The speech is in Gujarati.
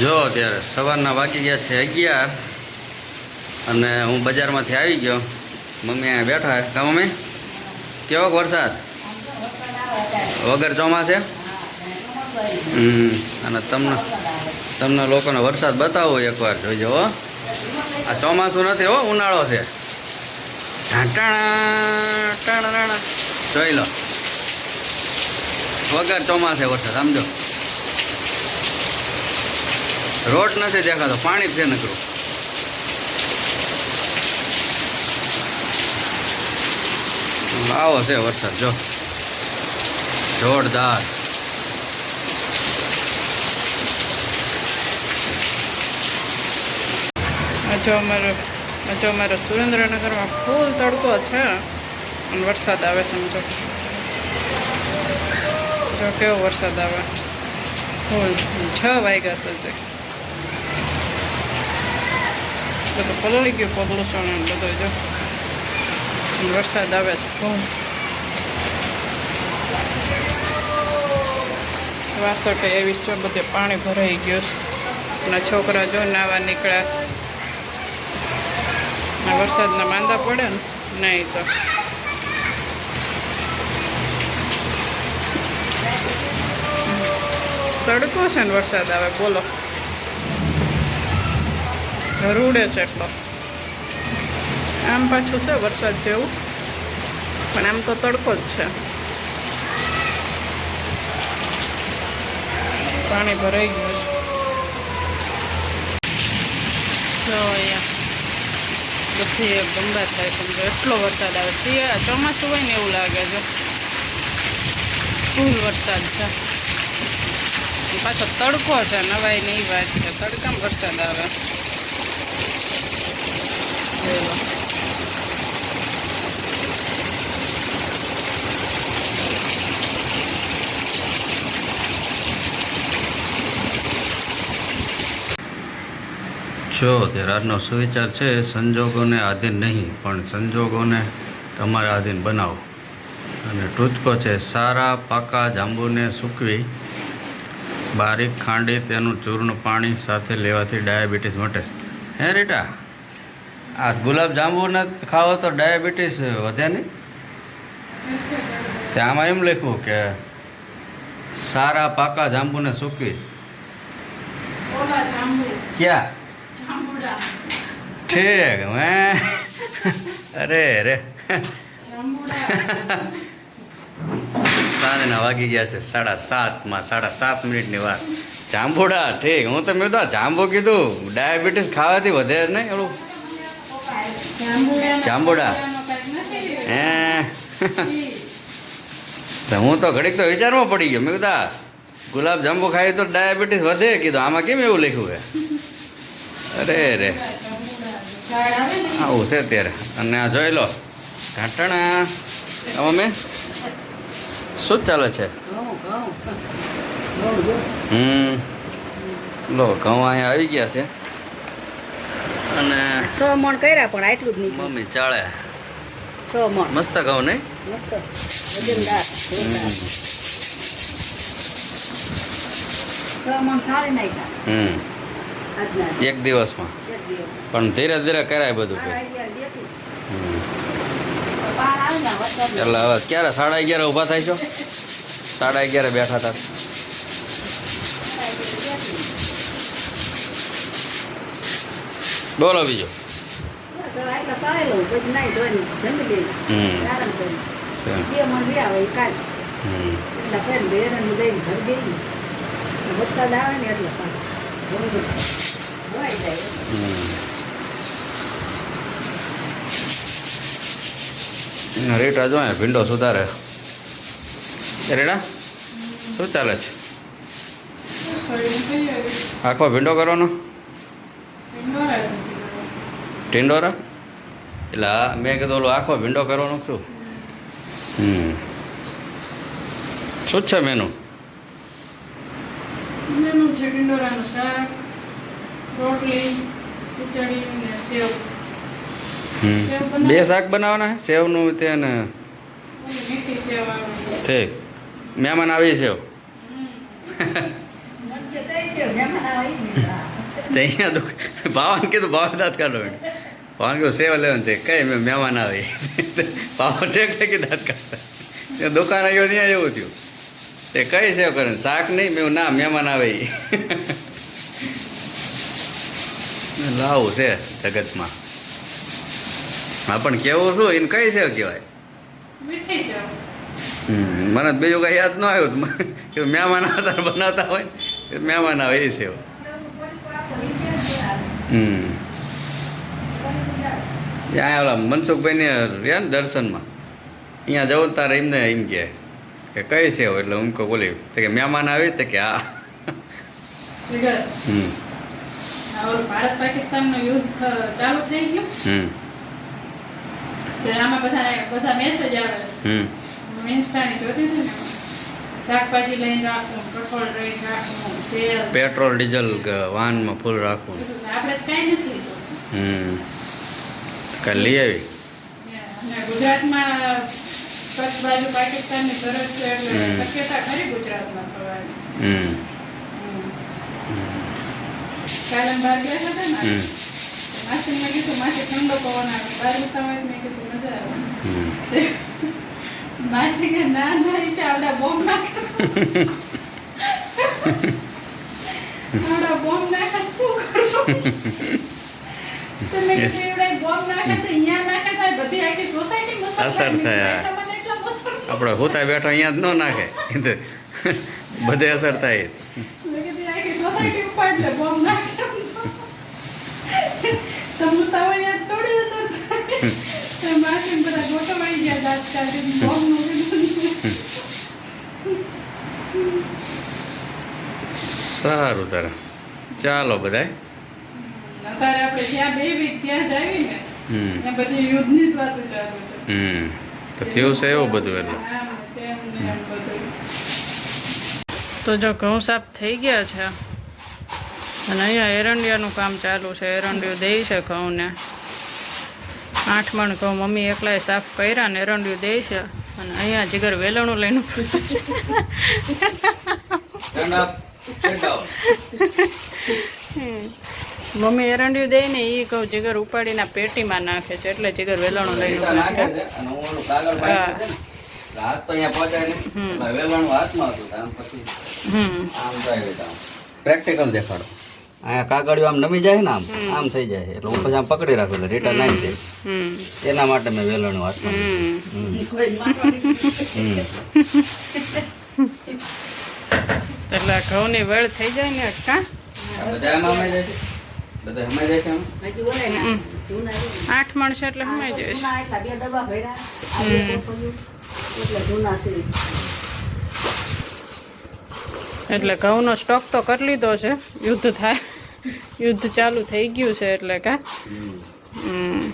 જો અત્યારે સવારના વાગી ગયા છે અગિયાર અને હું બજારમાંથી આવી ગયો. મમ્મી અહીંયા બેઠા કા મમ્મી? કેવો વરસાદ? વગર ચોમાસે? હમ, અને તમને તમને લોકોને વરસાદ બતાવો એકવાર. જોઈજો હો. આ ચોમાસું નથી હો, ઉનાળો છે. જોઈ લો. વગર ચોમાસે વરસાદ સમજો રોડ નથી દેખાતો, પાણી જ છે નકરું. આવો છે વરસાદ, જો. જોરદાર. જો અમારો જો અમારો સુરેન્દ્રનગરમાં ફૂલ તડકો છે, અને વરસાદ આવે સમજો જો કેવો વરસાદ આવે. ફૂલ છ વાગ્યા સુધી. બધું પલળી ગયું પગલું ને બધું જો વરસાદ આવે છે ફૂલ વાસોટે એવી છે બધે પાણી ભરાઈ ગયું છે અને છોકરા જો નાવા નીકળ્યા વરસાદના માંદા પડે ને નહીં તો તડકો છે ને વરસાદ આવે બોલો રૂડે છે એટલો. આમ પાછું છે વરસાદ જેવું. પણ આમ તો તડકો જ છે. પાણી ભરાઈ ગયું છે. જો અહીંયા બધી ગંભા થાય સમજો એટલો વરસાદ આવે. શિયાળા ચોમાસું હોય ને એવું લાગે છે. ફૂલ વરસાદ છે. પાછો તડકો છે. નવાઈ નહીં વાત છે. તડકામાં વરસાદ આવે. જોઈ જો ધેરાજનો સુવિચાર છે, સંજોગોને આધીન નહીં, પણ સંજોગોને તમારા આધીન બનાવો. અને ટૂચકો છે, સારા પાકા જાંબુને સૂકવી, બારીક ખાંડી તેનું ચૂર્ણ પાણી સાથે લેવાથી ડાયાબિટીસ મટે છે. હે રીટા? આ ગુલાબ જાંબુને ખાવો તો ડાયાબિટીસ વધે નહીં? તે આમાં એમ લખ્યું કે સારા પાકા જાંબુને સૂકવી ક્યાં? ઠીક હે? અરે રે સાંજના વાગી ગયા છે સાડા સાતમાં સાડા સાત મિનિટની વાત. જાંબુડા ઠીક હું તો મેં તો જાંબુ કીધું. ડાયાબિટીસ ખાવાથી વધે નહીં એલું જાંબુડા. હે. હું તો ઘડીક તો વિચારમાં પડી ગયો. મેં કીધા ગુલાબ જાંબુ ખાઈ તો ડાયાબિટીસ વધે. કીધું આમાં કેમ એવું લખ્યું છે? અરે રે. આવું છે ત્યારે અને આ જોઈ લો ઘાટણા. અમે શું ચાલે છે? હમ. લો ઘઉં અહીંયા આવી ગયા છે. અને છ મણ કર્યા પણ આટલું જ નીકળ્યું. મમ્મી ચાળે. છ મણ. મસ્ત ઘઉં નહીં? મસ્ત. વજનદાર છ મણ સારી નાખ્યા. હમ. એક દિવસમાં. પણ ધીરે ધીરે કરાય બધું એટલે હવે ક્યારે સાડા અગિયાર ઊભા થાય છો? સાડા અગિયારે બેઠા હતા બોલો બીજો બસ હવે આટલા સારા લઉં પછી નાઈ ધોઈને જંગલી હમ આરામ કરી છે. બે મણ રહ્યા હોય કાલ હમ એટલા કરીને બેરણ દઈને ઘર બીજો. વરસાદ આવે ને એટલે ધોવાઈ જાય રેટા જો ભીંડો સુધારે. રેડા? શું ચાલે છે? આખો ભીંડો કરવાનો? ટિંડોરા? એટલે આ મેં કીધું ઓલો આખો ભીંડો કરવાનો છું. હમ. શું છે મેનુ મેનુ છે ડિંડોરાનું શાક રોટલી ખીચડી ને સેવ. હમ. બે શાક બનાવવાના છે સેવનું તે ને સેવ ઠીક. મહેમાન આવી છે. ત્યાં કે જાય છે મહેમાન મહેમાન આવે ઈ ને. તો અહીંયા તો કીધું ભાવ દાંત કાઢો. ભાવાને કીધું સેવા લેવાનું છે કઈ મેં મહેમાન આવી. ભાવ ટેક ટેકી દાંત કાઢતા. દુકાન આવ્યો ત્યાં એવું થયું. તે કઈ સેવ કરે? શાક નહીં? મેં ના મહેમાન આવે. લાવું છે જગતમાં. હા પણ કેવું શું? એને કઈ સેવ કહેવાય? મને બીજું કઈ યાદ ન આવ્યું. મહેમાન આવતા બનાવતા હોય મહેમાન આવે એ સેવ. હમ. ત્યાં ઓલા મનસુખભાઈને રહ્યા ને દર્શનમાં. અહીંયા જવું તારે એમને એમ કહે કે કઈ સેવ એટલે હું કહું બોલી તો કે મહેમાન આવી તો કે હા ભારત પાકિસ્તાનનું યુદ્ધ ચાલુ થઈ ગયું. હમ. આમાં બધા બધા મેસેજ આવે છે. હમ. ઇન્સ્ટાની જોતી હતી ને શાકભાજી લઈને રાખવું કઠોળ લઈને રાખવું તેલ. પેટ્રોલ ડીઝલ વાહનમાં ફૂલ રાખવું. આપણે કાંઈ નથી હમ. કાલે લઈ આવી. ગુજરાતમાં કચ્છ બાજુ પાકિસ્તાનની સરહદ છે એટલે શક્યતા ખરી ગુજરાતમાં થવાની હમ. હમ. કાલે અમે બહાર ગયા હતા ને? હમ. મેં કીધું માસી ઠંડો પવન આવે. બહાર ઉતાવળ મેં કીધું મજા આવે. માસી કે ના ના રીતે આવડા બોમ્બ નાખે. આવડા બોમ્બ નાખે શું કરવું? અસર થાય, આપણે હોતા બેઠા અહીંયા જ ન નાખે. બધે અસર થાય. સારું તારે. ચાલો બધાય. અત્યારે આપણે ત્યાં બે વીક જાવી ને હમ. પછી બધી યુદ્ધની જ વાતો ચાલુ છે. હમ. તો થયું છે એવું બધું એટલે? ને ને. તો જો ઘઉં સાફ થઈ ગયા છે અને અહીંયા એરંડિયાનું કામ ચાલુ છે. એરંડિયું દે છે ઘઉંને. આઠ મણ ઘઉં મમ્મી એકલાય સાફ કર્યા ને એરંડિયું દે છે અને અહીંયા જીગર વેલણું લઈને છે. મમ્મી એરંડિયું દે ને એ કહું જીગર ઉપાડીને પેટીમાં નાખે છે એટલે જીગર વેલણું લઈને નાખે હાથ તો અહીંયા પહોંચાય નહીં. હમ. વેલણું હાથમાં હતું આમ પછી આમ જાય પ્રેક્ટિકલ દેખાડો. અહીંયા કાગળિયો આમ નમી જાય ને આમ આમ થઈ જાય એટલે હું પછી આમ પકડી રાખું એટલે રિટર્ન આવી જાય. એના માટે મેં વેલણું હમ. એટલે ઘઉંની વેળ થઈ જાય ને અટકા? બધા એમાં જાય આઠ મણ એટલે સમાઈ જઈશ. જૂના એટલા ઘઉંનો સ્ટોક તો કરી લીધો છે. યુદ્ધ થાય. યુદ્ધ ચાલુ થઈ ગયું છે એટલે કા. હમ.